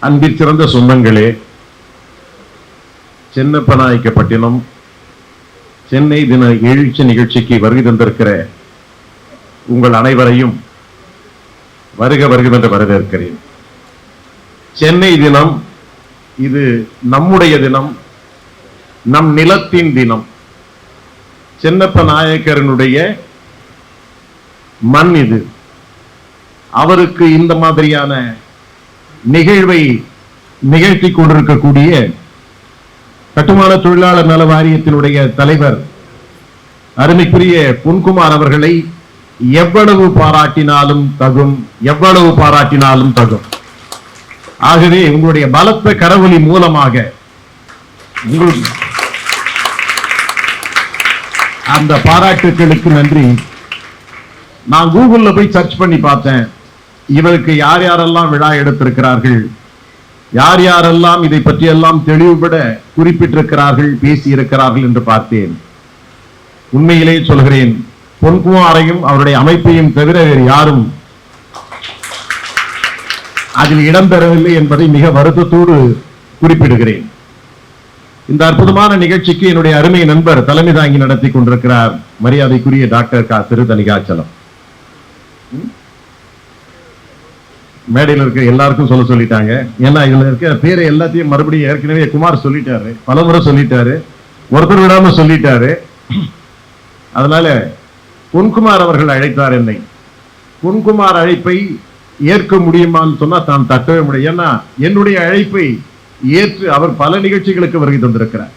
அன்பிற் சிறந்த சொந்தங்களே சென்னப்பநாயக்கப்பட்டினம் சென்னை தின எழுச்சி நிகழ்ச்சிக்கு வருகை தந்திருக்கிற உங்கள் அனைவரையும் வருக வருக என்று வரவேற்கிறேன். சென்னை தினம் இது நம்முடைய தினம் நம் நிலத்தின் தினம். சென்னப்ப நாயக்கரனுடைய மண் இது. அவருக்கு இந்த மாதிரியான நிகழ்வை நிகழ்த்தி கொண்டிருக்கக்கூடிய கட்டுமான தொழிலாளர் நல வாரியத்தினுடைய தலைவர் அருமைக்குரிய பொன்குமார் அவர்களை எவ்வளவு பாராட்டினாலும் தகும் எவ்வளவு பாராட்டினாலும் தகும். ஆகவே உங்களுடைய பலத்த கரவொலி மூலமாக உங்கள் அந்த பாராட்டுகளுக்கு நன்றி. நான் கூகுள்ல போய் சர்ச் பண்ணி பார்த்தேன். இவருக்கு யார் யாரெல்லாம் விழா எடுத்திருக்கிறார்கள்? யார் யாரெல்லாம் இதை பற்றியெல்லாம் தெளிவுபட குறிப்பிட்டிருக்கிறார்கள் பேசி இருக்கிறார்கள் என்று பார்த்தேன். உண்மையிலே சொல்கிறேன் பொன்குமாரையும் அவருடைய அமைப்பையும் தவிர வேறு யாரும் அதில் இடம்பெறவில்லை என்பதை மிக வருத்தத்தோடு குறிப்பிடுகிறேன். இந்த அற்புதமான நிகழ்ச்சிக்கு என்னுடைய அருமை நண்பர் தலைமை தாங்கி நடத்தி கொண்டிருக்கிறார் மரியாதைக்குரிய டாக்டர் கா. திருத்தணிகாச்சலம் மேடையில் இருக்க எல்லாருக்கும் சொல்ல சொல்லிட்டாங்க. ஏன்னா இதில் இருக்க பேரை எல்லாத்தையும் மறுபடியும் ஏற்கனவே குமார் சொல்லிட்டாரு. பல முறை சொல்லிட்டாரு. ஒருத்தர் விடாம சொல்லிட்டாரு. அதனால பொன்குமார் அவர்கள் அழைத்தார் என்னை. பொன்குமார் அழைப்பை ஏற்க முடியுமான்னு சொன்னா தான் தட்டவே முடியும். ஏன்னா என்னுடைய அழைப்பை ஏற்று அவர் பல நிகழ்ச்சிகளுக்கு வருகை தந்திருக்கிறார்.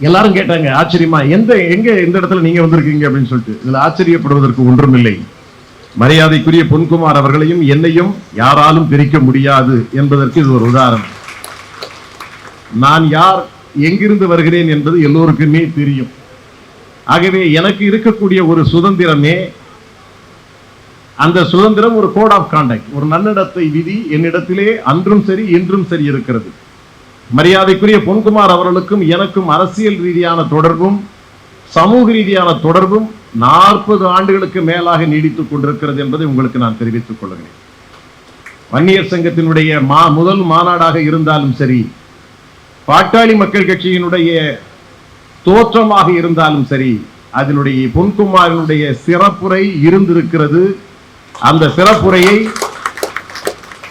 எல்லாரும் கேட்டாங்க ஆச்சரியமா எந்த எங்க எந்த இடத்துல நீங்க வந்திருக்கீங்க? அப்படின்னு சொல்லிட்டு. இதுல ஆச்சரியப்படுவதற்கு ஒன்றும் இல்லை மரியாதைக்குரிய பொன்குமார் அவர்களையும் என்னையும் யாராலும் பிரிக்க முடியாது என்பதற்கு இது ஒரு உதாரணம். நான் யார் எங்கிருந்து வருகிறேன் என்பது எல்லோருக்குமே தெரியும். ஆகவே எனக்கு இருக்கக்கூடிய ஒரு சுதந்திரமே அந்த சுதந்திரம் ஒரு கோட் ஆஃப் கான்டாக்ட் ஒரு நன்னடத்தை விதி என்னிடத்திலே அன்றும் சரி இன்றும் சரி இருக்கிறது. மரியாதைக்குரிய பொன்குமார் அவர்களுக்கும் எனக்கும் அரசியல் ரீதியான தொடர்பும் சமூக ரீதியான தொடர்பும் நாற்பது ஆண்டுகளுக்கு மேலாக நீடித்துக் கொண்டிருக்கிறது என்பதை உங்களுக்கு நான் தெரிவித்துக் கொள்கிறேன். வன்னியர் சங்கத்தினுடைய மா முதல் மாநாடாக இருந்தாலும் சரி பாட்டாளி மக்கள் கட்சியினுடைய தோற்றமாக இருந்தாலும் சரி அதனுடைய பொன்குமாரினுடைய சிறப்புரை இருந்திருக்கிறது. அந்த சிறப்புரையை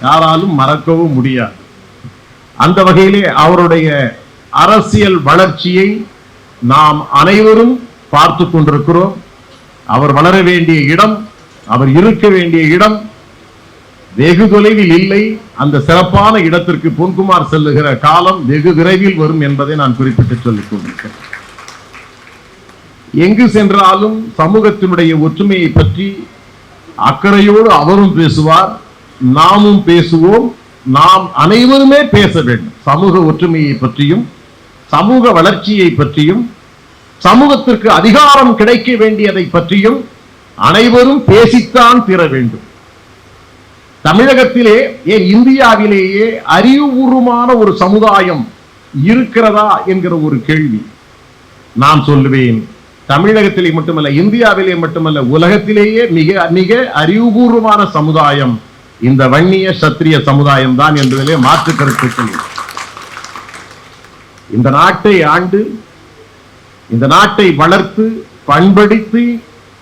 யாராலும் மறக்கவும் முடியாது. அந்த வகையிலே அவருடைய அரசியல் வளர்ச்சியை நாம் அனைவரும் பார்த்து கொண்டிருக்கிறோம். அவர் வளர வேண்டிய இடம் அவர் இருக்க வேண்டிய இடம் வெகு தொலைவில் இல்லை. அந்த சிறப்பான இடத்திற்கு பொன்குமார் செல்லுகிற காலம் வெகு விரைவில் வரும் என்பதை நான் குறிப்பிட்டு சொல்லிக் கொண்டிருக்கிறேன். எங்கு சென்றாலும் சமூகத்தினுடைய ஒற்றுமையை பற்றி அக்கறையோடு அவரும் பேசுவார் நாமும் பேசுவோம். நாம் அனைவருமே பேச வேண்டும். சமூக ஒற்றுமையை பற்றியும் சமூக வளர்ச்சியை பற்றியும் சமூகத்திற்கு அதிகாரம் கிடைக்க வேண்டியதை பற்றியும் அனைவரும் பேசித்தான் தீர வேண்டும். தமிழகத்திலே ஏன் இந்தியாவிலேயே அறிவுபூர்வமான ஒரு சமுதாயம் இருக்கிறதா என்கிற ஒரு கேள்வி. நான் சொல்லுவேன் தமிழகத்திலே மட்டுமல்ல இந்தியாவிலே மட்டுமல்ல உலகத்திலேயே மிக மிக அறிவுபூர்வமான சமுதாயம் இந்த வன்னிய சத்திரிய சமுதாயம் தான் என்பதிலே மாற்று கருத்துக்கள் இந்த நாட்டை ஆண்டு இந்த நாட்டை வளர்த்து பண்படுத்தி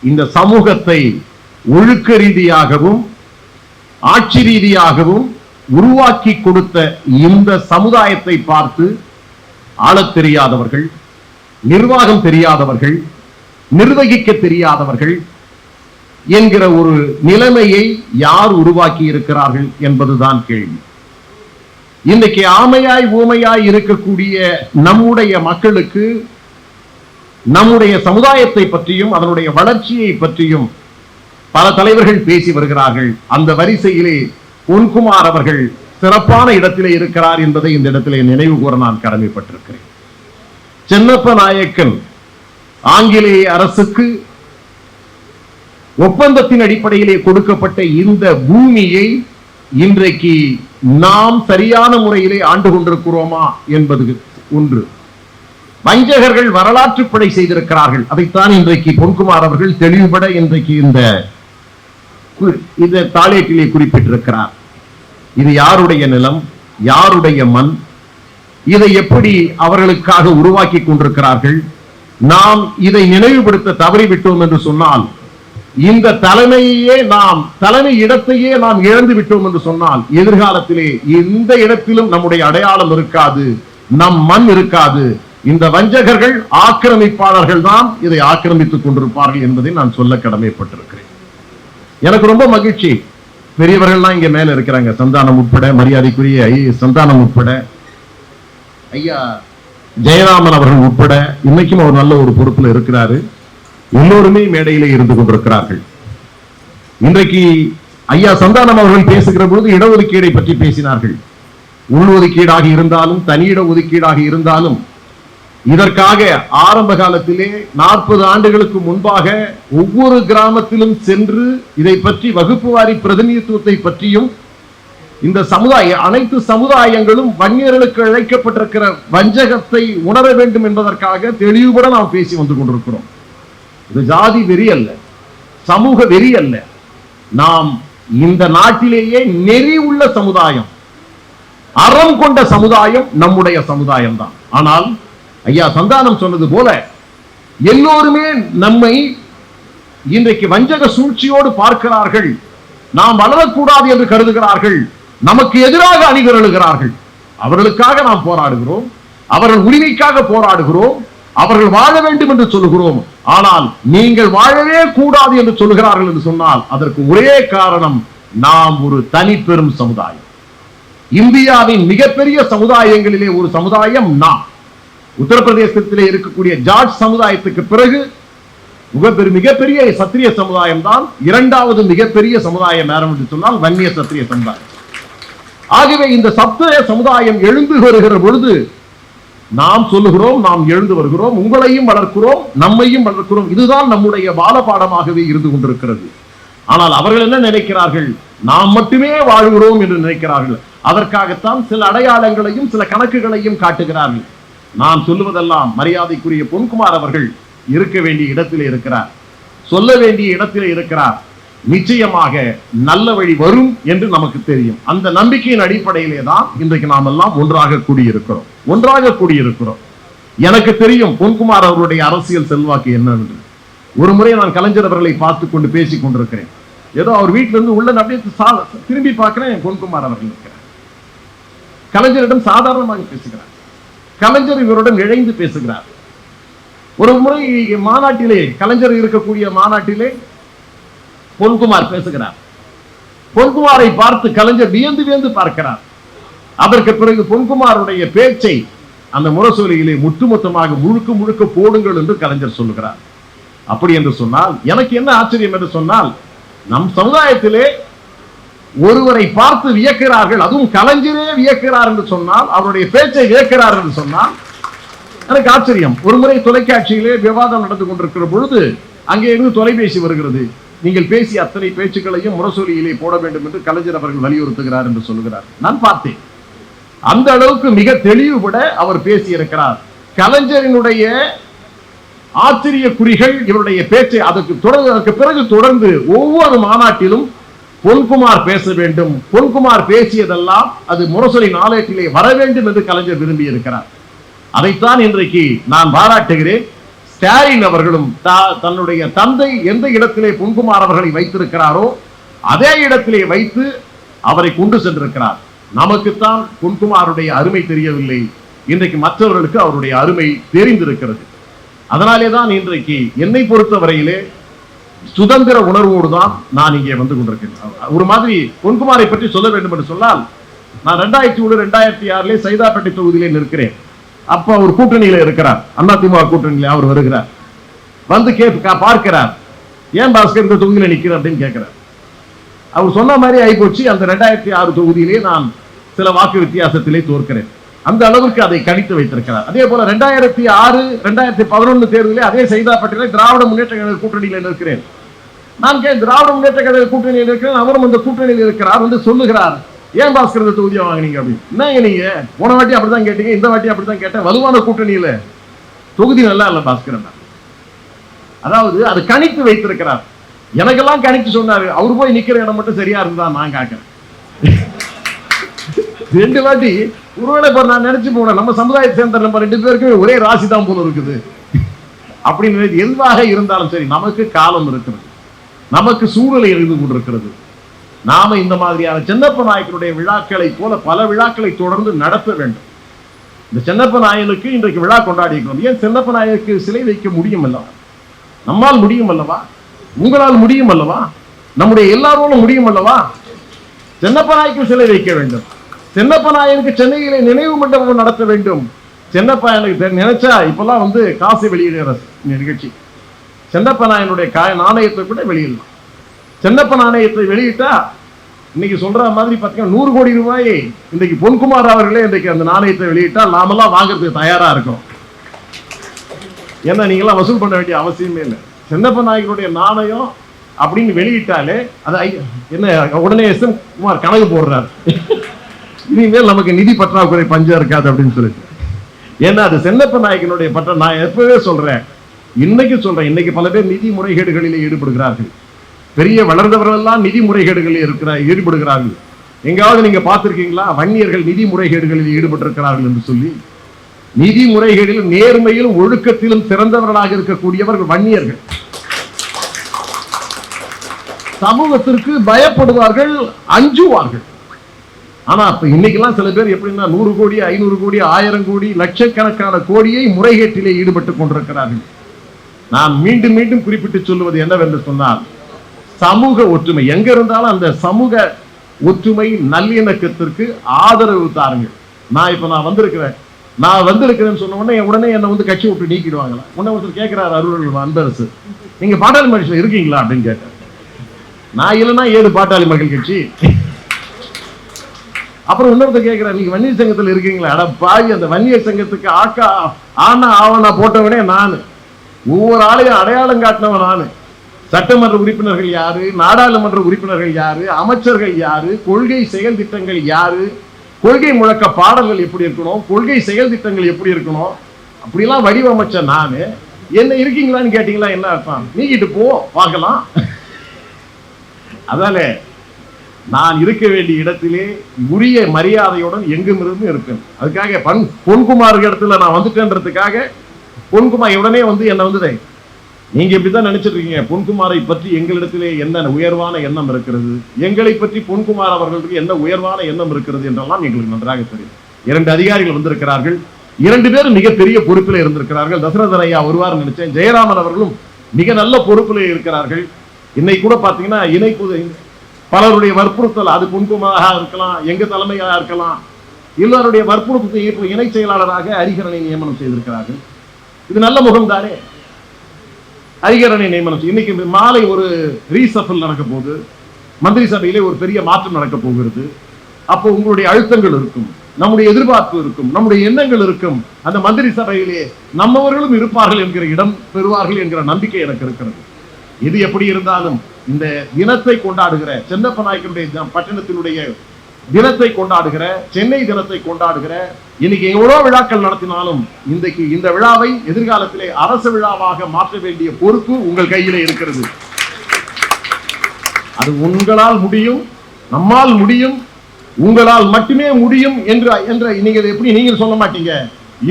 இந்த சமூகத்தை ஒழுக்க ரீதியாகவும் ஆட்சி ரீதியாகவும் உருவாக்கி கொடுத்த இந்த சமுதாயத்தை பார்த்து ஆளத் தெரியாதவர்கள் நிர்வாகம் தெரியாதவர்கள் நிர்வகிக்க தெரியாதவர்கள் என்கிற ஒரு நிலைமையை யார் உருவாக்கி இருக்கிறார்கள் என்பதுதான் கேள்வி. இன்னைக்கு ஆமையாய் ஊமையாய் இருக்கக்கூடிய நம்முடைய மக்களுக்கு நம்முடைய சமுதாயத்தை பற்றியும் அதனுடைய வளர்ச்சியை பற்றியும் பல தலைவர்கள் பேசி வருகிறார்கள். அந்த வரிசையிலே பொன்குமார் அவர்கள் சிறப்பான இடத்திலே இருக்கிறார் என்பதை இந்த இடத்திலே நினைவு கூற நான் கடமைப்பட்டிருக்கிறேன். சென்னப்ப நாயக்கன் ஆங்கிலேய அரசுக்கு ஒப்பந்தத்தின் அடிப்படையிலே கொடுக்கப்பட்ட இந்த பூமியை இன்றைக்கு நாம் சரியான முறையிலே ஆண்டு கொண்டிருக்கிறோமா என்பது ஒன்று. வஞ்சகர்கள் வரலாற்று பிழை செய்திருக்கிறார்கள். அதைத்தான் இன்றைக்கு பொன்குமார் அவர்கள் தெளிவுபட இன்றைக்கு இந்த இந்த தாளேட்டிலே குறிப்பிட்டிருக்கிறார். இது யாருடைய நிலம்? யாருடைய மண்? இதை எப்படி அவர்களுக்காக உருவாக்கி கொண்டிருக்கிறார்கள்? நாம் இதை நினைவுபடுத்த தவறிவிட்டோம் என்று சொன்னால் இந்த தலைமையே நாம் தலைமை இடத்தையே நாம் இழந்து விட்டோம் என்று சொன்னால் எதிர்காலத்திலே எந்த இடத்திலும் நம்முடைய அடையாளம் இருக்காது நம் மண் இருக்காது. இந்த வஞ்சகர்கள் ஆக்கிரமிப்பாளர்கள் தான் இதை ஆக்கிரமித்துக் கொண்டிருப்பார்கள் என்பதை நான் சொல்ல கடமைப்பட்டிருக்கிறேன். எனக்கு ரொம்ப மகிழ்ச்சி. பெரியவர்கள்லாம் இங்க மேல இருக்கிறாங்க. சந்தானம் உட்பட மரியாதைக்குரிய சந்தானம் உட்பட ஐயா ஜெயராமன் அவர்கள் உட்பட இன்னைக்கும் அவர் நல்ல ஒரு பொறுப்புல இருக்கிறாரு. எல்லோருமே மேடையிலே இருந்து கொண்டிருக்கிறார்கள். இன்றைக்கு ஐயா சந்தானம் அவர்கள் பேசுகிற பொழுது இடஒதுக்கீடை பற்றி பேசினார்கள். உள்ஒதுக்கீடாக இருந்தாலும் தனியிட ஒதுக்கீடாக இருந்தாலும் இதற்காக ஆரம்ப காலத்திலே நாற்பது ஆண்டுகளுக்கு முன்பாக ஒவ்வொரு கிராமத்திலும் சென்று இதை பற்றி வகுப்பு வாரி பிரதிநிதித்துவத்தை பற்றியும் இந்த சமுதாய அனைத்து சமுதாயங்களும் வன்னியர்களுக்கு அழைக்கப்பட்டிருக்கிற வஞ்சகத்தை உணர வேண்டும் என்பதற்காக தெளிவுபட நாம் பேசி வந்து கொண்டிருக்கிறோம். இது ஜாதி வெறி அல்ல. சமூக வெறி அல்ல. நாம் இந்த நாட்டிலேயே நெறி உள்ள சமுதாயம். அறம் கொண்ட சமுதாயம் நம்முடைய சமுதாயம் தான். ஆனால் ஐயா சந்தானம் சொன்னது போல எல்லோருமே நம்மை இன்றைக்கு வஞ்சக சூழ்ச்சியோடு பார்க்கிறார்கள். நாம் வளரக்கூடாது என்று கருதுகிறார்கள். நமக்கு எதிராக அணிதிரளுகிறார்கள். அவர்களுக்காக நாம் போராடுகிறோம். அவர்கள் உரிமைக்காக போராடுகிறோம். அவர்கள் வாழ வேண்டும் என்று சொல்லுகிறோம். ஆனால் நீங்கள் வாழவே கூடாது என்று சொல்லுகிறார்கள் என்று சொன்னால் அதற்கு ஒரே காரணம் நாம் ஒரு தனி பெரும் சமுதாயம். இந்தியாவின் மிகப்பெரிய சமுதாயங்களிலே ஒரு சமுதாயம் நாம். உத்தரப்பிரதேசத்திலே இருக்கக்கூடிய ஜார்ஜ் சமுதாயத்துக்கு பிறகு மிகப்பெரிய மிகப்பெரிய சத்திரிய சமுதாயம் தான் இரண்டாவது மிகப்பெரிய சமுதாயம் யாரும் என்று சொன்னால் வன்னிய சத்திரிய சமுதாயம். ஆகவே இந்த சத்திரிய சமுதாயம் எழுந்து வருகிற பொழுது நாம் சொல்லுகிறோம் நாம் எழுந்து வருகிறோம் உங்களையும் வளர்க்கிறோம் நம்மையும் வளர்க்கிறோம். இதுதான் நம்முடைய பாலபாடமாகவே இருந்து கொண்டிருக்கிறது. ஆனால் அவர்கள் என்ன நினைக்கிறார்கள்? நாம் மட்டுமே வாழ்கிறோம் என்று நினைக்கிறார்கள். அதற்காகத்தான் சில அடையாளங்களையும் சில கணக்குகளையும் காட்டுகிறார்கள். நான் சொல்லுவதெல்லாம் மரியாதைக்குரிய பொன்குமார் அவர்கள் இருக்க வேண்டிய இடத்திலே இருக்கிறார். சொல்ல வேண்டிய இடத்திலே இருக்கிறார். நிச்சயமாக நல்ல வழி வரும் என்று நமக்கு தெரியும். அந்த நம்பிக்கையின் அடிப்படையிலே தான் இன்றைக்கு நாம் எல்லாம் ஒன்றாக கூடியிருக்கிறோம். ஒன்றாக கூடியிருக்கிறோம். எனக்கு தெரியும் பொன்குமார் அவருடைய அரசியல் செல்வாக்கு என்னவென்று. ஒரு முறை நான் கலைஞர் அவர்களை பார்த்து கொண்டு பேசிக் கொண்டிருக்கிறேன். ஏதோ அவர் வீட்டிலிருந்து உள்ள அப்படியே திரும்பி பார்க்கிறேன் பொன்குமார் அவர்கள் இருக்கிறார். கலைஞரிடம் சாதாரணமாக பேசுகிறார். கலைஞர் இவருடன் இழைந்து பேசுகிறார். ஒரு முறை மாநாட்டிலே கலைஞர் இருக்கக்கூடிய மாநாட்டிலே பொன்குமார் பேசுகிறார். பொன்குமாரை பார்த்து கலைஞர் வியந்து வியந்து பார்க்கிறார். அதற்கு பிறகு பொன்குமாருடைய பேச்சை அந்த முரசொலியிலே முற்றுமொத்தமாக முழுக்க முழுக்க போடுங்கள் என்று கலைஞர் சொல்லுகிறார். அப்படி என்று சொன்னால் எனக்கு என்ன ஆச்சரியம் என்று சொன்னால் நம் சமுதாயத்திலே ஒருவரை பார்த்து வியக்கிறார்கள் அதுவும் கலைஞரே வியக்கிறார் என்று சொன்னால் அவருடைய பேச்சை வியக்கிறார் என்று சொன்னால் எனக்கு ஆச்சரியம். ஒரு முறை தொலைக்காட்சியிலே விவாதம் நடந்து கொண்டிருக்கிற பொழுது அங்கே இருந்து தொலைபேசி வருகிறது. நீங்கள் பேசிய அத்தனை பேச்சுக்களையும் முரசொலியிலே போட வேண்டும் என்று கலைஞர் அவர்கள் வலியுறுத்துகிறார் என்று சொல்லுகிறார். நான் பார்த்தேன். அந்த அளவுக்கு மிக தெளிவுபட அவர் பேசியிருக்கிறார். கலைஞரினுடைய ஆச்சரிய குறிகள் இவருடைய பேச்சை அதற்கு தொடர்ந்து அதற்கு பிறகு தொடர்ந்து ஒவ்வொரு மாநாட்டிலும் பொன்குமார் பேச வேண்டும். பொன்குமார் பேசியதெல்லாம் அது முரசொலி நாளேட்டிலே வர வேண்டும் என்று கலைஞர் விரும்பி இருக்கிறார் அதைத்தான் இன்றைக்கு நான் பாராட்டுகிறேன். ஸ்டாலின் அவர்களும் தன்னுடைய தந்தை எந்த இடத்திலே பொன்குமார் அவர்களை வைத்திருக்கிறாரோ அதே இடத்திலே வைத்து அவரை கொண்டு சென்றிருக்கிறார். நமக்குத்தான் பொன்குமாருடைய அருமை தெரியவில்லை. இன்றைக்கு மற்றவர்களுக்கு அவருடைய அருமை தெரிந்திருக்கிறது. அதனாலே தான் இன்றைக்கு என்னை பொறுத்தவரையிலே சுதந்திர உணர்வோடு தான் நான் இங்கே வந்து கொண்டிருக்கேன் ஒரு மாதிரி பொன்குமாரை பற்றி சொல்ல வேண்டும் என்று சொன்னால் நான் ரெண்டாயிரத்தி ஒன்று ரெண்டாயிரத்தி ஆறுலேயே சைதாப்பேட்டை தொகுதியிலே நிற்கிறேன். அப்ப அவர் கூட்டணியில இருக்கிறார். அதிமுக கூட்டணியில அவர் வருகிறார். வந்து கே பார்க்கிறார். ஏன் பாஸ்கர் இந்த தொகுதியில நிக்கிற அப்படின்னு கேட்கிறார். அவர் சொன்ன மாதிரி ஆகிப்போச்சு அந்த ரெண்டாயிரத்தி ஆறு தொகுதியிலே நான் சில வாக்கு வித்தியாசத்திலே தோற்கிறேன். அந்த அளவுக்கு அதை கணித்து வைத்திருக்கிறார். அதே போல ரெண்டாயிரத்தி ஆறு ரெண்டாயிரத்தி பதினொன்று தேர்தலில் அதே சைதாப்பேட்டையில திராவிட முன்னேற்ற கழக கூட்டணியில் நிற்கிறேன். நான் கே திராவிட முன்னேற்ற கழக கூட்டணியில் இருக்கிறேன் அவரும் அந்த கூட்டணியில் இருக்கிறார். வந்து சொல்லுகிறார். ஏன் பாஸ்கர் இந்த தொகுதியை வாங்குனீங்க அப்படின்னு என்னங்க நீங்க? போன வாட்டி அப்படிதான் கேட்டீங்க இந்த வாட்டி அப்படிதான் கேட்டேன். வலுவான கூட்டணியில தொகுதி நல்லா இல்ல பாஸ்கர் அதாவது அது கணித்து வைத்திருக்கிறார். எனக்கெல்லாம் கணித்து சொன்னாரு. அவர் போய் நிக்கிற இடம் மட்டும் சரியா இருந்தா நான் காக்கிறேன். ரெண்டு வாட்டி ஒருவேளை இப்ப நான் நினைச்சு போனேன் நம்ம சமுதாயத்தை சேர்ந்த நம்ம ரெண்டு பேருக்கும் ஒரே ராசி தான் போல இருக்குது. அப்படின்னு எதுவாக இருந்தாலும் சரி நமக்கு காலம் இருக்கிறது. நமக்கு சூழலை இருந்து கொண்டிருக்கிறது. நாம இந்த மாதிரியான சென்னப்ப நாயக்கனுடைய விழாக்களை போல பல விழாக்களை தொடர்ந்து நடத்த வேண்டும். இந்த சென்னப்ப நாயனுக்கு இன்றைக்கு விழா கொண்டாடி இருக்கிறோம் ஏன் சென்னப்ப நாயனுக்கு சிலை வைக்க முடியும் அல்லவா நம்மால் முடியும் அல்லவா உங்களால் முடியும் அல்லவா நம்முடைய எல்லாரோடும் முடியும் அல்லவா சென்னப்ப நாயக்கு சிலை வைக்க வேண்டும். சென்னப்ப நாயனுக்கு சென்னையிலே நினைவு மண்டபம் நடத்த வேண்டும். சென்னப்ப எனக்கு நினைச்சா இப்பெல்லாம் வந்து காசு வெளியிடுற நிகழ்ச்சி. சென்னப்ப நாயனுடைய காய நாணயத்தை கூட வெளியிடலாம். சென்னப்ப நாணயத்தை வெளியிட்டா இன்னைக்கு சொல்ற மாதிரி பார்த்தீங்கன்னா நூறு கோடி ரூபாயை இன்றைக்கு பொன்குமார் அவர்களே இன்றைக்கு அந்த நாணயத்தை வெளியிட்டா நாமெல்லாம் வாங்குறதுக்கு தயாரா இருக்கும். ஏன்னா நீங்களாம் வசூல் பண்ண வேண்டிய அவசியமே இல்லை. சென்னப்ப நாயகனுடைய நாணயம் அப்படின்னு வெளியிட்டாலே அது என்ன உடனே எஸ் எம் குமார் கணக்கு போடுறாரு. இனிமேல் நமக்கு நிதி பற்றாக்குறை பஞ்சம் இருக்காது அப்படின்னு சொல்லிட்டு. ஏன்னா அது சென்னப்ப நாயகனுடைய பற்ற நான் எப்பவே சொல்றேன். இன்னைக்கு சொல்றேன். இன்னைக்கு பல பேர் நிதி முறைகேடுகளிலே ஈடுபடுகிறார்கள். பெரிய வளர்ந்தவர்கள் எல்லாம் நிதி முறைகேடுகளில் இருக்கிற ஈடுபடுகிறார்கள். எங்காவது நீங்க பார்த்திருக்கீங்களா? வன்னியர்கள் நிதி முறைகேடுகளில் ஈடுபட்டிருக்கிறார்கள் என்று சொல்லி. நிதி முறைகேடிலும் நேர்மையிலும் ஒழுக்கத்திலும் சிறந்தவர்களாக இருக்கக்கூடியவர்கள் வன்னியர்கள். சமூகத்திற்கு பயப்படுவார்கள் அஞ்சுவார்கள். ஆனா அப்ப இன்னைக்கெல்லாம் சில பேர் எப்படின்னா நூறு கோடி ஐநூறு கோடி ஆயிரம் கோடி லட்சக்கணக்கான கோடியை முறைகேட்டிலே ஈடுபட்டுக் கொண்டிருக்கிறார்கள். நான் மீண்டும் மீண்டும் குறிப்பிட்டு சொல்லுவது என்னவென்று சொன்னால் சமூக ஒற்றுமை. எங்க இருந்தாலும் அந்த சமூக ஒற்றுமை நல்லிணக்கத்திற்கு ஆதரவு தாருங்கள் நான் இப்ப நான் வந்திருக்கிறேன். நான் வந்திருக்கிறேன்னு சொன்ன உடனே உடனே என்னை வந்து கட்சி விட்டு நீக்கிடுவாங்களா? உடனே ஒருத்தர் கேட்கிறாரு அருள் அன்பரசு. நீங்க பாட்டாளி மகிழ்ச்சியில் இருக்கீங்களா அப்படின்னு கேட்டார் நான் இல்லைன்னா ஏழு பாட்டாளி மக்கள் கட்சி. அப்புறம் இன்னொருத்தர் கேட்கிறார் நீங்க வன்னியர் சங்கத்தில் இருக்கீங்களா. அட பாவி அந்த வன்னியர் சங்கத்துக்கு ஆக்கா ஆனா ஆவணா போட்டவனே நானு. ஒவ்வொரு ஆளையும் அடையாளம் காட்டினவன் நானு. சட்டமன்ற உறுப்பினர்கள் யாரு? நாடாளுமன்ற உறுப்பினர்கள் யாரு? அமைச்சர்கள் யாரு? கொள்கை செயல் திட்டங்கள் யாரு? கொள்கை முழக்க பாடல்கள் எப்படி இருக்கணும்? கொள்கை செயல் திட்டங்கள் எப்படி இருக்கணும்? அப்படிலாம் வடிவமைச்ச நானு. என்ன இருக்கீங்களான்னு கேட்டீங்களா என்ன அர்த்தம்? நீக்கிட்டு போ பார்க்கலாம். அதானே நான் இருக்க வேண்டிய இடத்திலே உரிய மரியாதையுடன் எங்கும் இருந்து இருப்பேன். அதுக்காக பன் பொன்குமார் இடத்துல நான் வந்துட்டேன்றதுக்காக பொன்குமார் உடனே வந்து என்ன வந்து நீங்க இப்படிதான் நினைச்சிட்டு இருக்கீங்க பொன்குமாரை பற்றி எங்களிடத்திலே என்ன உயர்வான எண்ணம் இருக்கிறது? எங்களை பற்றி பொன்குமார் அவர்களுக்கு என்ன உயர்வான எண்ணம் இருக்கிறது என்றெல்லாம் எங்களுக்கு நன்றாக தெரியும். இரண்டு அதிகாரிகள் வந்திருக்கிறார்கள். இரண்டு பேரும் மிகப்பெரிய பொறுப்பில் இருந்திருக்கிறார்கள். தசரதன் ஐயா வருவார் நினைச்சேன். ஜெயராமன் அவர்களும் மிக நல்ல பொறுப்பில் இருக்கிறார்கள். இன்னைக்கு கூட பாத்தீங்கன்னா இணைப்பு பலருடைய வற்புறுத்தல் அது பொன்குமாராக இருக்கலாம் எங்க தலைமையாக இருக்கலாம். எல்லாருடைய வற்புறுத்தல் இணை செயலாளராக ஹரிகரனை நியமனம் செய்திருக்கிறார்கள். இது நல்ல முகம் தானே ஹரிகரனை நியமனம் இன்னைக்கு மாலை ஒரு ரீசஃபல் நடக்க போகுது மந்திரி சபையிலே ஒரு பெரிய மாற்றம் நடக்க போகிறது. அப்போ உங்களுடைய அழுத்தங்கள் இருக்கும். நம்முடைய எதிர்பார்ப்பு இருக்கும். நம்முடைய எண்ணங்கள் இருக்கும். அந்த மந்திரி சபையிலே நம்மவர்களும் இருப்பார்கள் என்கிற இடம் பெறுவார்கள் என்கிற நம்பிக்கை எனக்கு இருக்கிறது. எது எப்படி இருந்தாலும் இந்த இனத்தை கொண்டாடுகிற சென்னப்ப நாயக்கனுடைய பட்டணத்தினுடைய தினத்தை கொண்டாடுகிற சென்னை தினத்தை கொண்டாடுகிற இன்னைக்கு எவ்வளவு விழாக்கள் நடத்தினாலும் இன்றைக்கு இந்த விழாவை எதிர்காலத்திலே அரசு விழாவாக மாற்ற வேண்டிய பொறுப்பு உங்கள் கையிலே இருக்கிறது. அது உங்களால் முடியும் நம்மால் முடியும் உங்களால் மட்டுமே முடியும் என்று என்ற நீங்கள் எப்படி நீங்கள் சொல்ல மாட்டீங்க?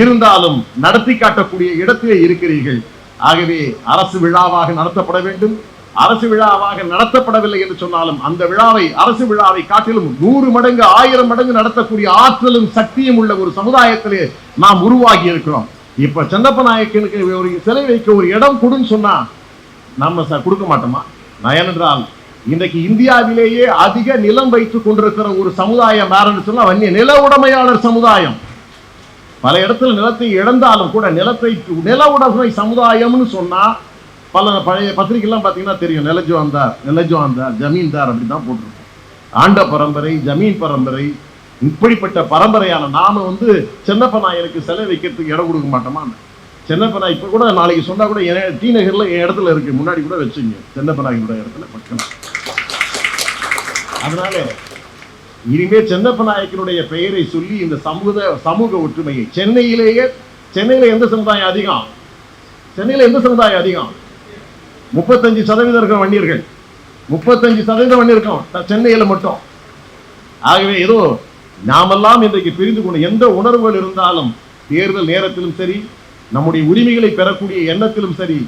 இருந்தாலும் நடத்தி காட்டக்கூடிய இடத்திலே இருக்கிறீர்கள். ஆகவே அரசு விழாவாக நடத்தப்பட வேண்டும். அரசு விழாவாக நடத்தப்படவில்லை என்று சொன்னாலும் அந்த விழாவை அரசு விழாவை காட்டிலும் நூறு மடங்கு ஆயிரம் மடங்கு நடத்தக்கூடிய ஆற்றலும் சக்தியும் உள்ள ஒரு சமுதாயத்திலே நாம் உருவாகி இருக்கிறோம். இப்ப சென்னப்ப நாயக்கனுக்கு ஒரு சிலை வைக்க ஒரு இடம் கொடுன்னு சொன்னா நம்ம கொடுக்க மாட்டோமா? நான் ஏனென்றால் இன்றைக்கு இந்தியாவிலேயே அதிக நிலம் வைத்துக் கொண்டிருக்கிற ஒரு சமுதாயம் யாருன்னு சொன்னா வன்னிய நில உடைமையாளர் சமுதாயம். பல இடத்துல நிலத்தை இழந்தாலும் கூட நிலத்தை நில உடைமை சமுதாயம்னு சொன்னா பல பழைய பத்திரிகைலாம் பார்த்தீங்கன்னா தெரியும். நிலஜுவாந்தார் நிலஜுவாந்தார் ஜமீன்தார் அப்படி தான் போட்டிருக்கோம். ஆண்ட பரம்பரை ஜமீன் பரம்பரை இப்படிப்பட்ட பரம்பரையான நாம வந்து சென்னப்ப நாயனுக்கு சிலை வைக்கிறதுக்கு இடம் கொடுக்க மாட்டோமா? சென்னப்ப நாய் இப்போ கூட நாளைக்கு சொன்னா கூட என் டி நகர்ல என் இடத்துல இருக்கு. முன்னாடி கூட வச்சுங்க. சென்னப்ப நாயனோட இடத்துல பக்கம். அதனால இனிமே சென்னப்ப நாயக்கனுடைய பெயரை சொல்லி இந்த சமூக சமூக ஒற்றுமையை சென்னையிலேயே சென்னையில எந்த சமுதாயம் அதிகம்? சென்னையில எந்த சமுதாயம் அதிகம்? முப்பத்தஞ்சு சதவீதம் இருக்கிற வண்டியர்கள் முப்பத்தஞ்சு சதவீதம் வண்டி இருக்கும் சென்னையில மட்டும். ஆகவே ஏதோ நாமெல்லாம் இன்றைக்கு பிரிந்து கொண்டு எந்த உணர்வுகள் இருந்தாலும் தேர்தல் நேரத்திலும் சரி நம்முடைய உரிமைகளை பெறக்கூடிய எண்ணத்திலும் சரி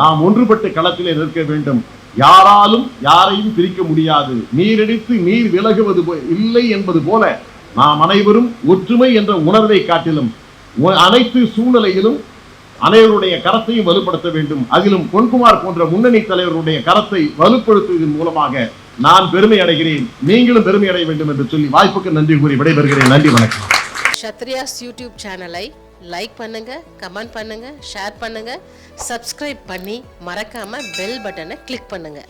நாம் ஒன்றுபட்டு களத்திலே நிற்க வேண்டும். யாராலும் யாரையும் பிரிக்க முடியாது. நீரடித்து நீர் விலகுவது இல்லை என்பது போல நாம் அனைவரும் ஒற்றுமை என்ற உணர்வை காட்டிலும் அனைத்து சூழ்நிலையிலும் அனைவருடைய கரத்தையும் வலுப்படுத்த வேண்டும். அதிலும் பொன்குமார் போன்ற முன்னணி தலைவருடைய கரத்தை வலுப்படுத்துவதன் மூலமாக நான் பெருமை அடைகிறேன். நீங்களும் பெருமை அடைய வேண்டும் என்று சொல்லி வாய்ப்புக்கு நன்றி கூறி விடைபெறுகிறேன். நன்றி வணக்கம். ஷத்ரியாஸ் யூடியூப் சேனலை லைக் பண்ணுங்க கமெண்ட் பண்ணுங்க ஷேர் பண்ணுங்க சப்ஸ்கிரைப் பண்ணி மறக்காம பெல் பட்டனை கிளிக் பண்ணுங்க.